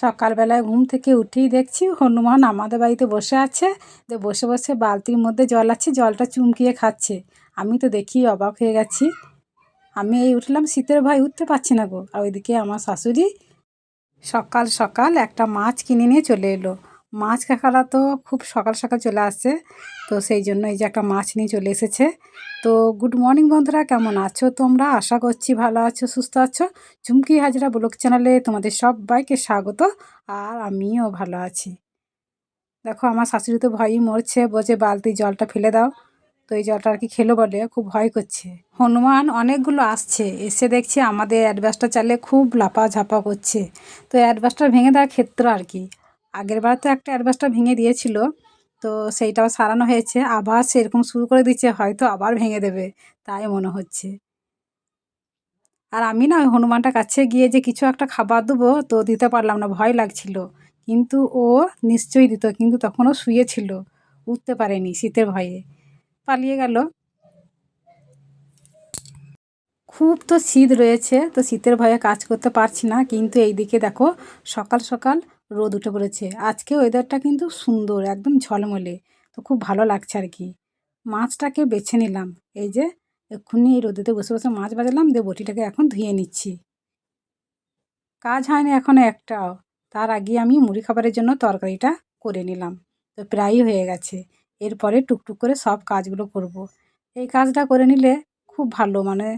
সকালবেলায় ঘুম থেকে উঠেই দেখছি হনুমান আমাদের বাড়িতে বসে আছে। যে বসে বসে বালতির মধ্যে জল আছে, জলটা চুমকিয়ে খাচ্ছে। আমি তো দেখি অবাক হয়ে গেছি। আমি এই উঠলাম, শীতের ভাই উঠতে পারছি না গো। আর ওইদিকে আমার শাশুড়ি সকাল সকাল একটা মাছ কিনে নিয়ে চলে এলো। মাছ কাকারা তো খুব সকাল সকাল চলে আসছে, তো সেই জন্য এই যে একটা মাছ নিয়ে চলে এসেছে। তো গুড মর্নিং বন্ধুরা, কেমন আছো তোমরা? আশা করছি ভালো আছো, সুস্থ আছো। চুমকি হাজরা ব্লগ চ্যানেলে তোমাদের সবাইকে স্বাগত, আর আমিও ভালো আছি। দেখো, আমার শাশুড়ি তো ভয়ই মরছে, বলছে, বালতি জলটা ফেলে দাও। তো এই জলটা আর কি খেলো বলে খুব ভয় করছে। হনুমান অনেকগুলো আসছে, এসে দেখছি আমাদের অ্যাডভাসটা চালে খুব লাপা ঝাপা করছে। তো অ্যাডভাসটা ভেঙে দেওয়ার ক্ষেত্র আর কি। আগের বার তো একটা অ্যাডভাসটা ভেঙে দিয়েছিল, তো সেইটাও সারানো হয়েছে, আবার সেরকম শুরু করে দিচ্ছে, হয়তো আবার ভেঙে দেবে, তাই মনে হচ্ছে। আর আমি না ওই হনুমানটার কাছে গিয়ে যে কিছু একটা খাবার দেবো, তো দিতে পারলাম না, ভয় লাগছিল। কিন্তু ও নিশ্চয়ই দিত, কিন্তু তখনও শুয়েছিল, উঠতে পারেনি শীতের ভয়ে। পালিয়ে গেল। খুব তো শীত রয়েছে, তো শীতের ভয়ে কাজ করতে পারছি না, কিন্তু এইদিকে দেখো, সকাল সকাল রোদ উঠে পড়েছে। আজকে ওয়েদারটা কিন্তু সুন্দর, একদম ঝলমলে। তো খুব ভালো লাগছে আর কি মাছটাকে বেছে নিলাম। এই যে, এক্ষুনি এই রোদেতে বসে বসে মাছ বাজালাম, দিয়ে বটিটাকে এখন ধুয়ে নিচ্ছি। কাজ হয়নি এখনও একটাও। তার আগে আমি মুড়ি খাবারের জন্য তরকারিটা করে নিলাম। তো প্রায়ই হয়ে গেছে। এরপরে টুকটুক করে সব কাজগুলো করব। এই কাজটা করে নিলে খুব ভালো মানে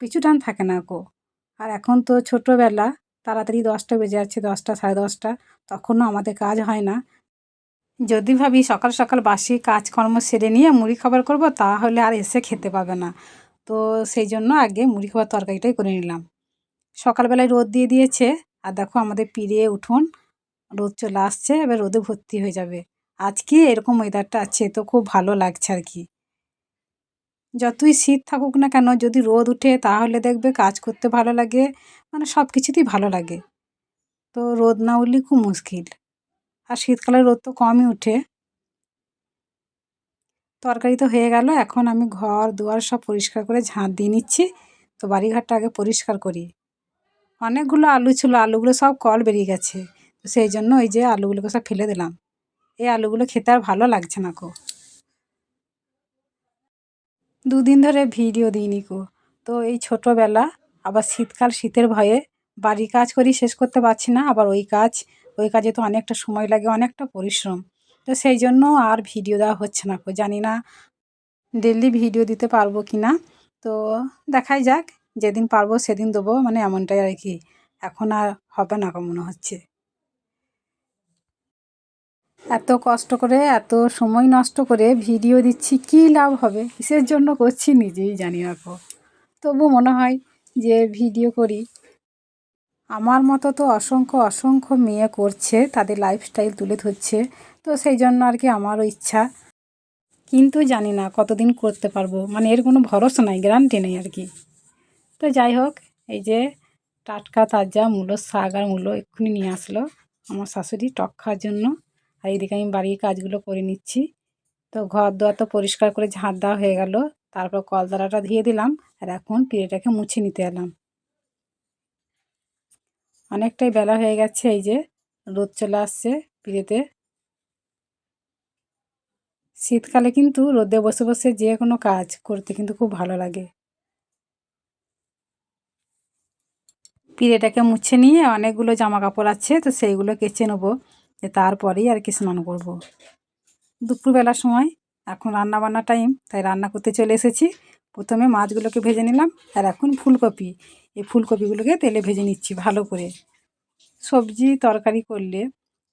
পিছু টান থাকে না কো আর এখন তো ছোটোবেলা তাড়াতাড়ি দশটা বেজে যাচ্ছে, দশটা, সাড়ে দশটা। তখনও আমাদের কাজ হয় না। যদি ভাবি সকাল সকাল বাসি কাজকর্ম সেরে নিয়ে মুড়ি খাবার করব, তাহলে আর এসে খেতে পাবে না। তো সেই জন্য আগে মুড়ি খাবার তরকারিটাই করে নিলাম। সকালবেলায় রোদ দিয়ে দিয়েছে, আর দেখো আমাদের পিড়ে উঠুন, রোদ চলে আসছে, এবার রোদে ভর্তি হয়ে যাবে। আজকে এরকম ওয়েদারটা আছে, তো খুব ভালো লাগছে আর কি। যতই শীত থাকুক না কেন, যদি রোদ উঠে তাহলে দেখবে কাজ করতে ভালো লাগে মানে সব কিছুতেই ভালো লাগে। তো রোদ না উঠলে খুব মুশকিল। আর শীতকালে রোদ তো কমই উঠে। তরকারি তো হয়ে গেল, এখন আমি ঘর, দুয়ার সব পরিষ্কার করে ঝাঁট দিয়ে নিচ্ছি। তো বাড়িঘরটা আগে পরিষ্কার করি। অনেকগুলো আলু ছিল, আলুগুলো সব কল বেরিয়ে গেছে। তো সেই জন্য ওই যে আলুগুলোকে সব ফেলে দিলাম। এই আলুগুলো খেতে আর ভালো লাগছে না কো দুদিন ধরে ভিডিও দিইনি কো তো এই ছোটোবেলা, আবার শীতকাল, শীতের ভয়ে বাড়ির কাজ করি, শেষ করতে পারছি না, আবার ওই কাজ। ওই কাজে তো অনেকটা সময় লাগে, অনেকটা পরিশ্রম। তো সেই জন্য আর ভিডিও দেওয়া হচ্ছে না কো জানি না ডেলি ভিডিও দিতে পারব কি না। তো দেখাই যাক, যেদিন পারব সেদিন দেবো মানে এমনটাই আর কি। এখন আর হবে না কো মনে হচ্ছে। এত কষ্ট করে, এত সময় নষ্ট করে ভিডিও দিচ্ছি, কী লাভ হবে? কিসের জন্য করছি নিজেই জানি না কো তবু মনে হয় যে ভিডিও করি। আমার মতো তো অসংখ্য অসংখ্য মেয়ে করছে, তাদের লাইফস্টাইল তুলে ধরছে, তো সেই জন্য আর কি আমারও ইচ্ছা। কিন্তু জানি না কতদিন করতে পারব মানে এর কোনো ভরসা নাই গ্যারান্টি নেই আর কি। তো যাই হোক, এই যে টাটকা, তাজা মূলো, শাক আর মূলো এক্ষুনি নিয়ে আসলো আমার শাশুড়ি টক খাওয়ার জন্য। আর এইদিকে আমি বাড়ির কাজগুলো করে নিচ্ছি। তো ঘর দোয়ার তো পরিষ্কার করে ঝাঁট দেওয়া হয়ে গেল। তারপর কলদারাটা ধুয়ে দিলাম আর এখন পিড়েটাকে মুছে নিতে এলাম। অনেকটাই বেলা হয়ে গেছে, এই যে রোদ চলে আসছে পিড়েতে। শীতকালে কিন্তু রোদে বসে বসে যে কোনো কাজ করতে কিন্তু খুব ভালো লাগে। পিড়েটাকে মুছে নিয়ে অনেকগুলো জামা কাপড় আছে, তো সেইগুলো কেচে নেব। তারপরেই আর কি স্নান করব। দুপুরবেলার সময় এখন রান্না বান্না টাইম তাই রান্না করতে চলে এসেছি। প্রথমে মাছগুলোকে ভেজে নিলাম, আর এখন ফুলকপি। এই ফুলকপিগুলোকে তেলে ভেজে নিচ্ছি ভালো করে। সবজি তরকারি করলে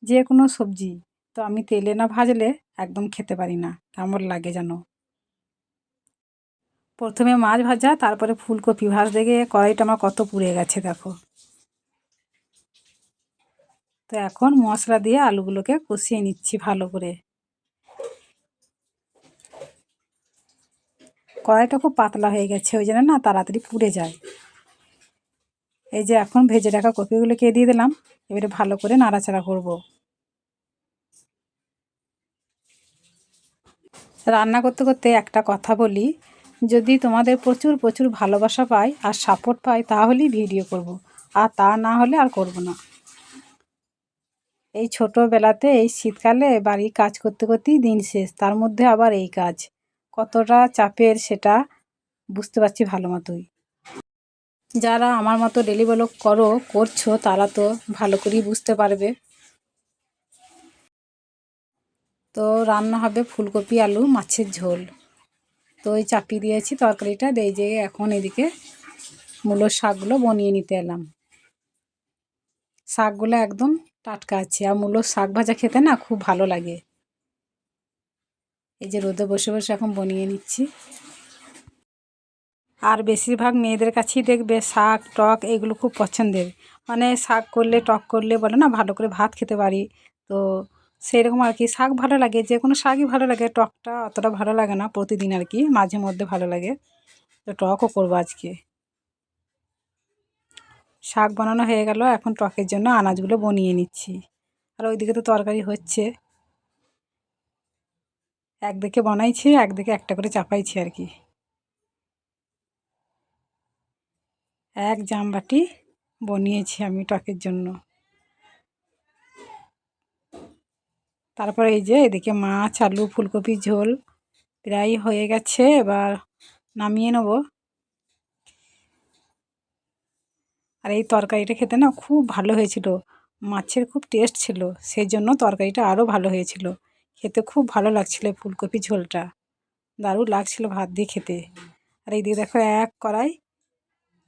যে কোনো সবজি, তো আমি তেলে না ভাজলে একদম খেতে পারি না, কেমন লাগে যেন প্রথমে মাছ ভাজা, তারপরে ফুলকপি ভাজতে গিয়ে কড়াইটা আমার কত পুড়ে গেছে, দেখো। তো এখন মশলা দিয়ে আলুগুলোকে কষিয়ে নিচ্ছি ভালো করে। কড়াইটা খুব পাতলা হয়ে গেছে, ওই জন্য না তাড়াতাড়ি পুড়ে যায়। এই যে এখন ভেজে রাখা কপিগুলোকে দিয়ে দিলাম, এবারে ভালো করে নাড়াচাড়া করব। রান্না করতে করতে একটা কথা বলি, যদি তোমাদের প্রচুর প্রচুর ভালোবাসা পাই আর সাপোর্ট পাই তাহলেই ভিডিও করব। আর তা না হলে আর করব না। এই ছোটোবেলাতে এই শীতকালে বাড়ির কাজ করতে করতেই দিন শেষ, তার মধ্যে আবার এই কাজ। কতটা চাপের সেটা বুঝতে পারছি ভালো মতোই। যারা আমার মতো ডেলি ব্লগ করো, করছ, তারা তো ভালো করেই বুঝতে পারবে। তো রান্না হবে ফুলকপি, আলু, মাছের ঝোল। তো ওই চাপিয়ে দিয়েছি তরকারিটা এই যে এখন এদিকে মূলোর শাকগুলো বনিয়ে নিতে এলাম। শাকগুলো একদম টাটকা আছে আর মূলোর শাক ভাজা খেতে না খুব ভালো লাগে। এই যে রোদে বসে বসে এখন বনিয়ে নিচ্ছি। আর বেশিরভাগ মেয়েদের কাছেই দেখবে শাক, টক এগুলো খুব পছন্দের। মানে শাক করলে, টক করলে বলে না, ভালো করে ভাত খেতে পারি। তো সেই রকম আর কি, শাক ভালো লাগে, যে কোনো শাকই ভালো লাগে। টকটা অতটা ভালো লাগে না, প্রতিদিন আর কি, মাঝে মধ্যে ভালো লাগে। তো টকও করব আজকে। শাক বানানো হয়ে গেল, এখন টকের জন্য আনাজগুলো বনিয়ে নিচ্ছি। আর ওইদিকে তো তরকারি হচ্ছে। একদিকে বানাইছি একদিকে একটা করে চাপাইছি আর কি। এক জামবাটি বনিয়েছি আমি টকের জন্য। তারপরে এই যে এদিকে মাছ, আলু ফুলকপি ঝোল প্রায় হয়ে গেছে, এবার নামিয়ে নেব। আর এই তরকারিটা খেতে না খুব ভালো হয়েছিল। মাছের খুব টেস্ট ছিল সেই জন্য তরকারিটা আরও ভালো হয়েছিল। খেতে খুব ভালো লাগছিল ফুলকপি ঝোলটা। দারুণ লাগছিল ভাত দিয়ে খেতে। আর এই দিয়ে দেখো এক কড়াই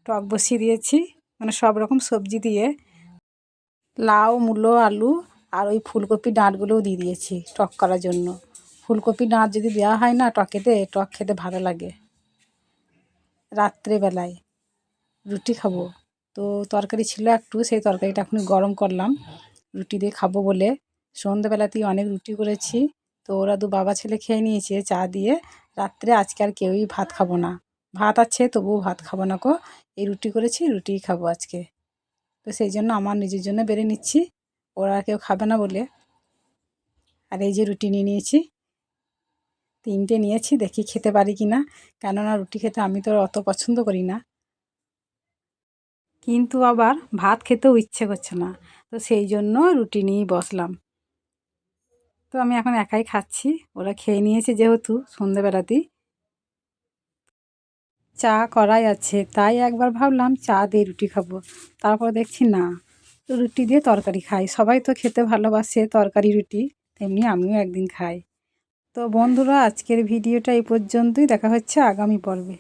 টক বসিয়ে দিয়েছি মানে সব রকম সবজি দিয়ে লাউ, মূলো, আলু আর ওই ফুলকপি ডাঁটগুলোও দিয়ে দিয়েছি টক করার জন্য। ফুলকপি ডাঁট যদি দেওয়া হয় না টকেতে টক খেতে ভালো লাগে। রাত্রেবেলায় রুটি খাব। তো তরকারি ছিল একটু, সেই তরকারিটা এখন গরম করলাম। রুটি দিয়ে খাব বলে। সন্ধ্যেবেলাতেই অনেক রুটি করেছি। তো ওরা দু বাবা ছেলে খেয়ে নিয়েছে চা দিয়ে। রাত্রে আজকে আর কেউই ভাত খাব না। ভাত আছে, তবুও ভাত খাব না কো এই রুটি করেছি, রুটিই খাব আজকে। তো সেই জন্য আমার নিজের জন্য বেড়ে নিচ্ছি। ওরা কেউ খাবে না বলে। আর এই যে রুটি নিয়ে নিয়েছি। তিনটে নিয়েছি, দেখি খেতে পারি কি না কেননা রুটি খেতে আমি তো অত পছন্দ করি না। কিন্তু আবার ভাত খেতেও ইচ্ছে করছে না। তো সেই জন্য রুটি নিয়েই বসলাম। তো আমি এখন একাই খাচ্ছি। ওরা খেয়ে নিয়েছে যেহেতু সন্ধেবেলাতেই। চা করাই আছে। তাই একবার ভাবলাম চা দিয়ে রুটি খাব। তারপর দেখছি না, রুটি দিয়ে তরকারি খাই। সবাই তো খেতে ভালোবাসে তরকারি, রুটি। তেমনি আমিও একদিন খাই। তো বন্ধুরা, আজকের ভিডিওটা এই পর্যন্তই। দেখা হচ্ছে আগামী পর্বে।